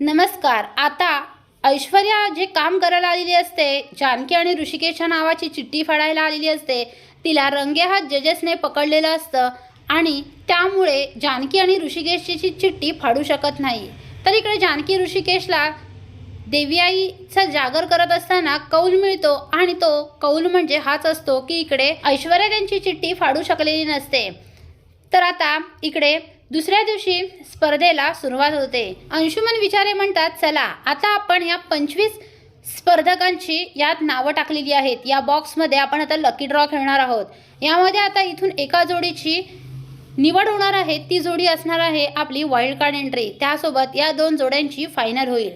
नमस्कार. आता ऐश्वर्या जे काम करायला आलेली असते जानकी आणि ऋषिकेशच्या नावाची चिठ्ठी फाडायला आलेली असते तिला रंगेहात जजेसने पकडलेलं असतं आणि त्यामुळे जानकी आणि ऋषिकेशची चिठ्ठी फाडू शकत नाही. तर इकडे जानकी ऋषिकेशला देवीआईचा जागर करत असताना कौल मिळतो आणि तो कौल म्हणजे हाच असतो की इकडे ऐश्वर्या त्यांची चिठ्ठी फाडू शकलेली नसते. तर आता इकडे दुसऱ्या दिवशी स्पर्धेला सुरुवात होते. अंशुमन विचारे म्हणतात चला आता आपण या पंचवीस स्पर्धकांची यात नावं टाकलेली आहेत. या बॉक्समध्ये आपण आता लकी ड्रॉ खेळणार आहोत. यामध्ये आता इथून एका जोडीची निवड होणार आहे. ती जोडी असणार आहे आपली वाईल्ड कार्ड एंट्री त्यासोबत या दोन जोड्यांची फायनल होईल.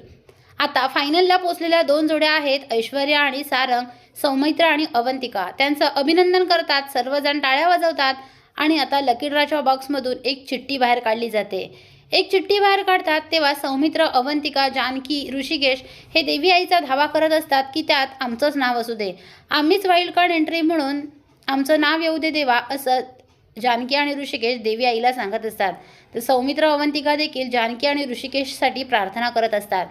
आता फायनलला पोचलेल्या दोन जोड्या आहेत ऐश्वर्या आणि सारंग सौमित्र आणि अवंतिका. त्यांचं अभिनंदन करतात. सर्वजण टाळ्या वाजवतात. आणि आता लकी बॉक्समधून एक चिठ्ठी बाहेर काढली जाते. एक चिठ्ठी बाहेर काढतात तेव्हा सौमित्र अवंतिका जानकी ऋषिकेश हे देवी आईचा धावा करत असतात की त्यात आमचंच नाव असू दे. आम्हीच वाईल्ड कार्ड एंट्री म्हणून आमचं नाव येऊ दे देवा असं जानकी आणि ऋषिकेश देवी आईला सांगत असतात. तर सौमित्र अवंतिका देखील जानकी आणि ऋषिकेशसाठी प्रार्थना करत असतात.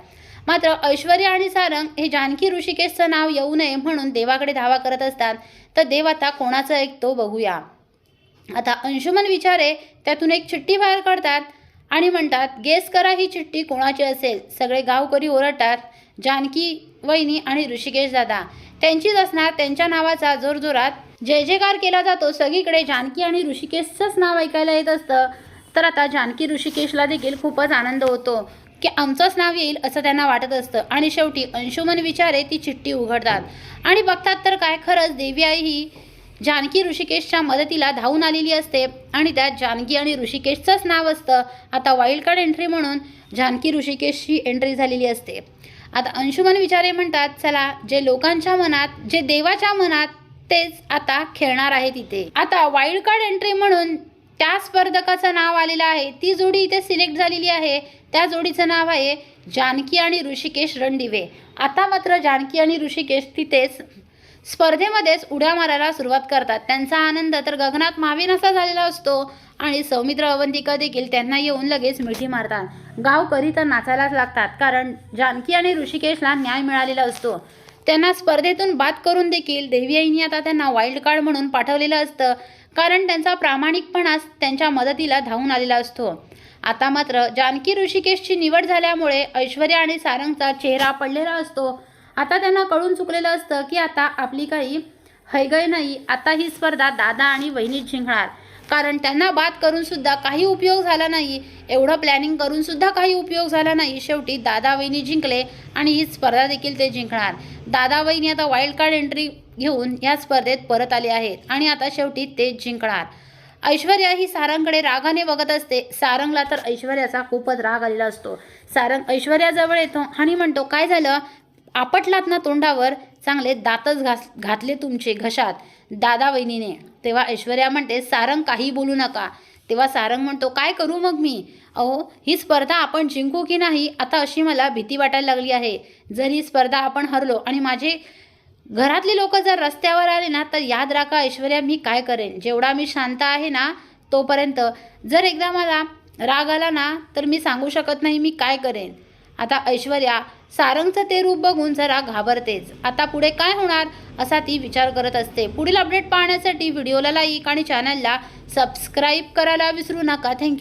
मात्र ऐश्वर्या आणि सारंग हे जानकी ऋषिकेशचं नाव येऊ नये म्हणून देवाकडे धावा करत असतात. तर देव आता कोणाचं ऐकतो बघूया. आता अंशुमन विचारे त्यातून एक चिठ्ठी बाहेर काढतात आणि म्हणतात गेस करा ही चिठ्ठी कोणाची असेल. सगळे गावकरी ओरडतात जानकी वहिनी आणि ऋषिकेश दादा. त्यांचीच असणार त्यांच्या नावाचा जोरजोरात जय जयकार केला जातो. सगळीकडे जानकी आणि ऋषिकेशचंच नाव ऐकायला येत असतं. तर आता जानकी ऋषिकेशला देखील खूपच आनंद होतो की आमचंच नाव येईल असं त्यांना वाटत असतं. आणि शेवटी अंशुमन विचारे ती चिठ्ठी उघडतात. आणि बघतात तर काय खरंच देवी आई ही जानकी ऋषिकेशच्या मदतीला धावून आलेली असते आणि त्यात जानकी आणि ऋषिकेशचंच नाव असतं. आता वाईल्ड कार्ड एंट्री म्हणून जानकी ऋषिकेशची एंट्री झालेली असते. आता अंशुमन विचारे म्हणतात चला जे लोकांच्या मनात जे देवाच्या मनात तेच आता खेळणार आहे तिथे. आता वाईल्ड कार्ड एंट्री म्हणून त्या स्पर्धकाचं नाव आलेलं आहे. ती जोडी इथे सिलेक्ट झालेली आहे. त्या जोडीचं नाव आहे जानकी आणि ऋषिकेश रणदिवे. आता मात्र जानकी आणि ऋषिकेश तिथेच स्पर्धेमध्येच उड्या मारायला सुरुवात करतात. त्यांचा आनंद तर गगनात मावेनासा झालेला असतो आणि सौमित्र अवंतिका देखील त्यांना येऊन लगेच मिठी मारतात. गावकरी तर नाचायलाच लागतात कारण जानकी आणि ऋषिकेशला न्याय मिळालेला असतो. त्यांना स्पर्धेतून बाद करून देखील देवी आईने आता त्यांना वाईल्ड कार्ड म्हणून पाठवलेलं असतं कारण त्यांचा प्रामाणिकपणाच त्यांच्या मदतीला धावून आलेला असतो. आता मात्र जानकी ऋषिकेशची निवड झाल्यामुळे ऐश्वर्या आणि सारंगचा चेहरा पडलेला असतो आता त्यांना कळून चुकलेलं असतं की आता आपली काही हैगय नाही. आता ही स्पर्धा दादा आणि वहिनीत जिंकणार. कारण त्यांना बाद करून सुद्धा काही उपयोग झाला नाही. एवढं प्लॅनिंग करून सुद्धा काही उपयोग झाला नाही. शेवटी दादा वहिनी जिंकले आणि ही स्पर्धा देखील ते जिंकणार. दादा वहिनी आता वाईल्ड कार्ड एंट्री घेऊन या स्पर्धेत परत आले आहेत आणि आता शेवटी ते जिंकणार. ऐश्वर्या ही सारंगकडे रागाने बघत असते. सारंगला तर ऐश्वर्याचा खूपच राग आलेला असतो. सारंग ऐश्वर्याजवळ येतो आणि म्हणतो काय झालं? आपटलात ना तोंडावर चांगले दातच घास घातले तुमचे घशात. दादा वहिनीने तेव्हा ऐश्वर्या म्हणते सारंग काही बोलू नका. तेव्हा सारंग म्हणतो काय करू मग मी? अहो ही स्पर्धा आपण जिंकू की नाही आता अशी मला भीती वाटायला लागली आहे. जर ही स्पर्धा आपण हरलो आणि माझे घरातले लोक जर रस्त्यावर आले ना तर याद राखा ऐश्वर्या मी काय करेन? जेवढा मी शांत आहे ना तोपर्यंत. जर एकदा मला राग आला ना तर मी सांगू शकत नाही मी काय करेन. आता ऐश्वर्या सारंगचं ते रूप बघून जरा घाबरतेच. आता पुढे काय होणार? असा ती विचार करत असते. पुढील अपडेट पाहण्यासाठी व्हिडिओला लाईक आणि चॅनलला सबस्क्राईब करायला विसरू नका. थँक्यू